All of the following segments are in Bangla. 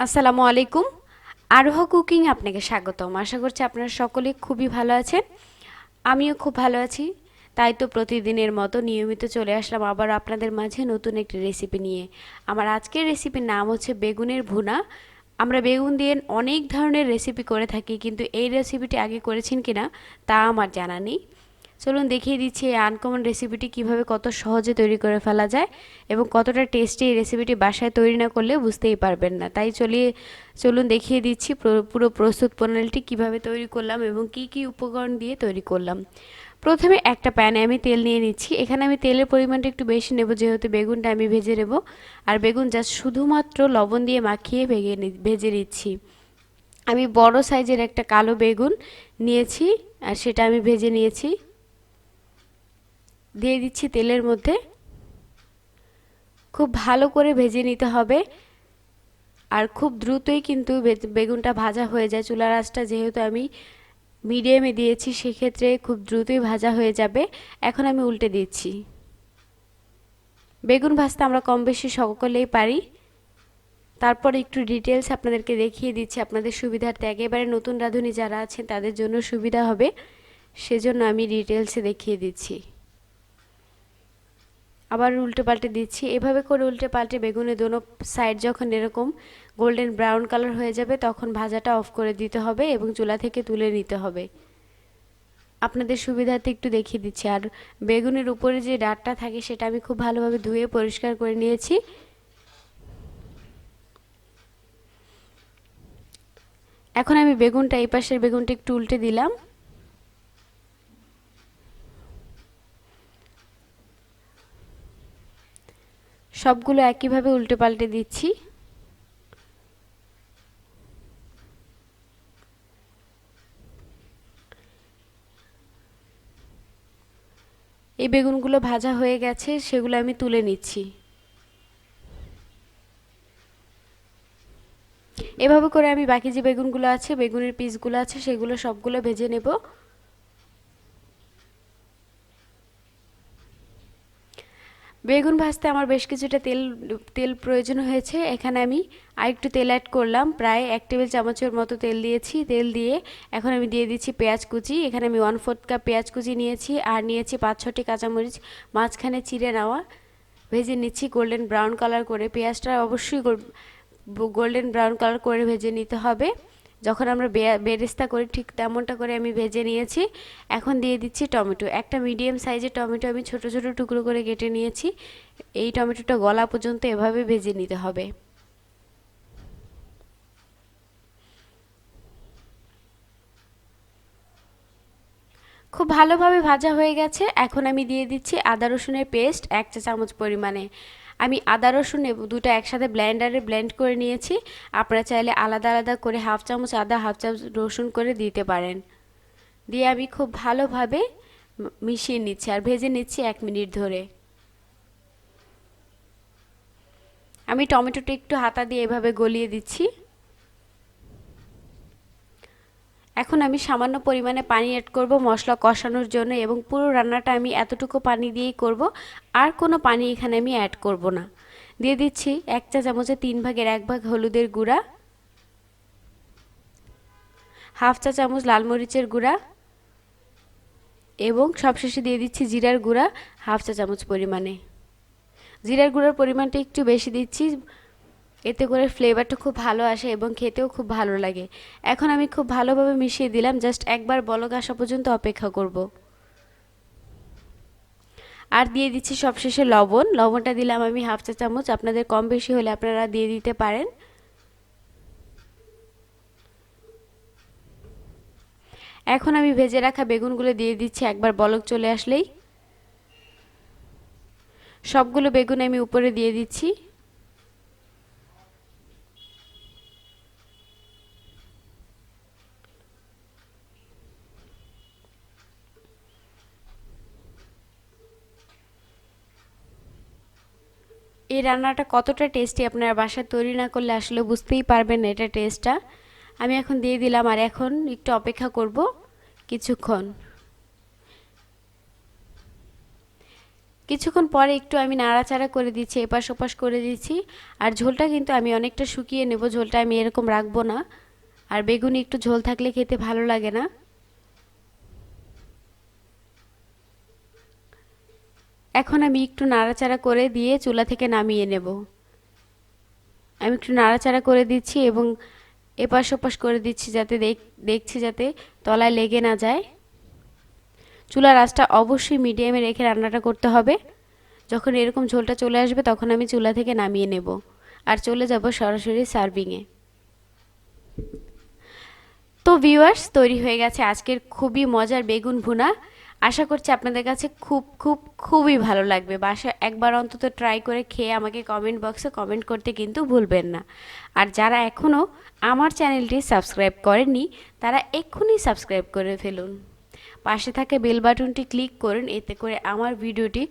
আসসালামু আলাইকুম। আরোহ কুকিং আপনাকে স্বাগতম। আশা করছি আপনারা সকলে খুবই ভালো আছেন। আমিও খুব ভালো আছি। তাই তো প্রতিদিনের মতো নিয়মিত চলে আসলাম আবার আপনাদের মাঝে নতুন একটি রেসিপি নিয়ে। আমার আজকের রেসিপির নাম হচ্ছে বেগুনের ভুনা। আমরা বেগুন দিয়ে অনেক ধরনের রেসিপি করে থাকি, কিন্তু এই রেসিপিটি আগে করেছেন কিনা তা আমার জানা নেই। চলুন দেখিয়ে দিচ্ছি এই আনকমন রেসিপিটি কীভাবে কত সহজে তৈরি করে ফেলা যায় এবং কতটা টেস্টি এই রেসিপিটি বাসায় তৈরি না করলে বুঝতেই পারবেন না। তাই চলিয়ে, চলুন দেখিয়ে দিচ্ছি পুরো প্রস্তুত প্রণালীটি কীভাবে তৈরি করলাম এবং কি কি উপকরণ দিয়ে তৈরি করলাম। প্রথমে একটা প্যানে আমি তেল নিয়ে নিচ্ছি। এখানে আমি তেলের পরিমাণটা একটু বেশি নেব, যেহেতু বেগুনটা আমি ভেজে নেব। আর বেগুন জাস্ট শুধুমাত্র লবণ দিয়ে মাখিয়ে ভেঙে ভেজে নিচ্ছি। আমি বড় সাইজের একটা কালো বেগুন নিয়েছি, আর সেটা আমি ভেজে নিয়েছি। দিয়ে দিচ্ছি তেলের মধ্যে। খুব ভালো করে ভেজে নিতে হবে। আর খুব দ্রুতই কিন্তু বেগুনটা ভাজা হয়ে যায়। চুলার আঁচটা যেহেতু আমি মিডিয়ামে দিয়েছি, সেক্ষেত্রে খুব দ্রুতই ভাজা হয়ে যাবে। এখন আমি উল্টে দিচ্ছি। বেগুন ভাজতে আমরা কম বেশি সকলেই পারি। তারপর একটু ডিটেলস আপনাদেরকে দেখিয়ে দিচ্ছি। আপনাদের সুবিধার্থে একেবারে নতুন রাঁধুনি যারা আছেন, তাদের জন্য সুবিধা হবে। সেজন্য আমি ডিটেলসে দেখিয়ে দিচ্ছি। আবার উল্টে পাল্টে দিচ্ছি। এভাবে করে উল্টে পাল্টে বেগুনের দোনো সাইড যখন এরকম গোল্ডেন ব্রাউন কালার হয়ে যাবে, তখন ভাজাটা অফ করে দিতে হবে এবং চুলা থেকে তুলে নিতে হবে। আপনাদের সুবিধার্থে একটু দেখিয়ে দিচ্ছি। আর বেগুনের উপরে যে ডাঁটটা থাকে, সেটা আমি খুব ভালোভাবে ধুয়ে পরিষ্কার করে নিয়েছি। এখন আমি বেগুনটা এই পাশের বেগুনটা একটু উল্টে দিলাম। সবগুলো একইভাবে উল্টে পাল্টে দিচ্ছি। এই বেগুনগুলো ভাজা হয়ে গেছে, সেগুলো আমি তুলে নিচ্ছি। এভাবে করে আমি বাকি যে বেগুনগুলো আছে, বেগুনের পিসগুলো আছে, সেগুলো সবগুলো ভেজে নেব। বেগুন ভাজতে আমার বেশ কিছুটা তেল তেল প্রয়োজন হয়েছে। এখানে আমি আরেকটু তেল অ্যাড করলাম। প্রায় এক টেবিল চামচের মতো তেল দিয়েছি। তেল দিয়ে এখন আমি দিয়ে দিচ্ছি পেঁয়াজ কুচি। এখানে আমি ওয়ান ফোর্থ কাপ পেঁয়াজ কুচি নিয়েছি আর নিয়েছি পাঁচ ছটি কাঁচামরিচ, মাঝখানে চিড়ে নেওয়া। ভেজে নিচ্ছি গোল্ডেন ব্রাউন কালার করে। পেঁয়াজটা অবশ্যই গোল্ডেন ব্রাউন কালার করে ভেজে নিতে হবে। যখন আমরা বেরেস্তা করি, ঠিক তেমনটা করে আমি ভেজে নিয়েছি। এখন দিয়ে দিচ্ছি টমেটো। একটা মিডিয়াম সাইজের টমেটো আমি ছোট ছোট টুকরো করে কেটে নিয়েছি। এই টমেটোটা গলা পর্যন্ত এভাবে ভেজে নিতে হবে। খুব ভালোভাবে ভাজা হয়ে গেছে। এখন আমি দিয়ে দিচ্ছি আদা রসুনের পেস্ট এক চা চামচ পরিমাণে। আমি আদা, রসুন দুটো একসাথে ব্লেন্ডারে ব্লেন্ড করে নিয়েছি। আপনারা চাইলে আলাদা আলাদা করে হাফ চামচ আদা, হাফ চামচ রসুন করে দিতে পারেন। দিয়ে আমি খুব ভালোভাবে মিশিয়ে নিচ্ছি আর ভেজে নিচ্ছি এক মিনিট ধরে। আমি টমেটোটা একটু হাতা দিয়ে এভাবে গলিয়ে দিচ্ছি। এখন আমি সামান্য পরিমাণে পানি অ্যাড করব, মশলা কষানোর জন্য এবং পুরো রান্নাটা আমি এতটুকু পানি দিয়েই করব, আর কোনো পানি এখানে আমি অ্যাড করব না। দিয়ে দিচ্ছি এক চা চামচে তিন ভাগের এক ভাগ হলুদের গুঁড়া, হাফ চা চামচ লাল মরিচের গুঁড়া এবং সবশেষে দিয়ে দিচ্ছি জিরার গুঁড়া হাফ চা চামচ পরিমাণে। জিরার গুঁড়ার পরিমাণটা একটু বেশি দিচ্ছি এতে করে ফ্লেভারটা খুব ভালো আসে এবং খেতেও খুব ভালো লাগে। এখন আমি খুব ভালোভাবে মিশিয়ে দিলাম জাস্ট একবার বলক আসা পর্যন্ত অপেক্ষা করব। আর দিয়ে দিচ্ছি সবশেষে লবণ। লবণটা দিলাম আমি হাফ চা চামচ। আপনাদের কম বেশি হলে আপনারা দিয়ে দিতে পারেন। এখন আমি ভেজে রাখা বেগুনগুলো দিয়ে দিচ্ছি, একবার বলক চলে আসলেই। সবগুলো বেগুন আমি উপরে দিয়ে দিচ্ছি। এই রান্নাটা কতটা টেস্টি আপনারা বাসায় তৈরি না করলে আসলে বুঝতেই পারবেন এটা টেস্টটা আমি এখন দিয়ে দিলাম আর এখন একটু অপেক্ষা করব কিছুক্ষণ। কিছুক্ষণ পরে একটু আমি নাড়াচাড়া করে দিচ্ছি, এপাশ ওপাশ করে দিচ্ছি আর ঝোলটা কিন্তু আমি অনেকটা শুকিয়ে নেব, ঝোলটা আমি এরকম রাখব না। আর বেগুনি একটু ঝোল থাকলে খেতে ভালো লাগে না। এখন আমি একটু নাড়াচাড়া করে দিয়ে চুলা থেকে নামিয়ে নেব। আমি একটু নাড়াচাড়া করে দিচ্ছি এবং এপাশ ওপাশ করে দিচ্ছি যাতে দেখছি যাতে তলায় লেগে না যায়। চুলার আঁচটা অবশ্যই মিডিয়ামে রেখে রান্নাটা করতে হবে। যখন এরকম ঝোলটা চলে আসবে তখন আমি চুলা থেকে নামিয়ে নেব আর চলে যাব সরাসরি সার্ভিংয়ে তো ভিউয়ার্স তৈরি হয়ে গেছে আজকের খুবই মজার বেগুন ভুনা। আশা করছি আপনাদের কাছে খুব খুব, খুবই ভালো লাগবে। বাসা একবার অন্তত ট্রাই করে খেয়ে আমাকে কমেন্ট বক্সে কমেন্ট করতে কিন্তু ভুলবেন না। আর যারা এখনও আমার চ্যানেলটি সাবস্ক্রাইব করেননি, তারা এক্ষুনি সাবস্ক্রাইব করে ফেলুন। পাশে থাকা বেল বাটনটি ক্লিক করুন, এতে করে আমার ভিডিওটি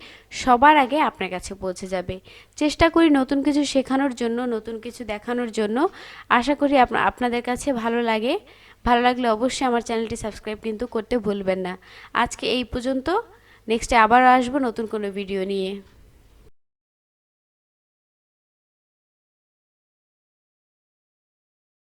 সবার আগে আপনার কাছে পৌঁছে যাবে। চেষ্টা করি নতুন কিছু শেখানোর জন্য, নতুন কিছু দেখানোর জন্য। আশা করি আপনাদের কাছে ভালো লাগে। ভালো লাগলে অবশ্যই আমার চ্যানেলটি সাবস্ক্রাইব কিন্তু করতে ভুলবেন না। আজকে এই পর্যন্ত। নেক্সটে আবার আসব নতুন কোনো ভিডিও নিয়ে।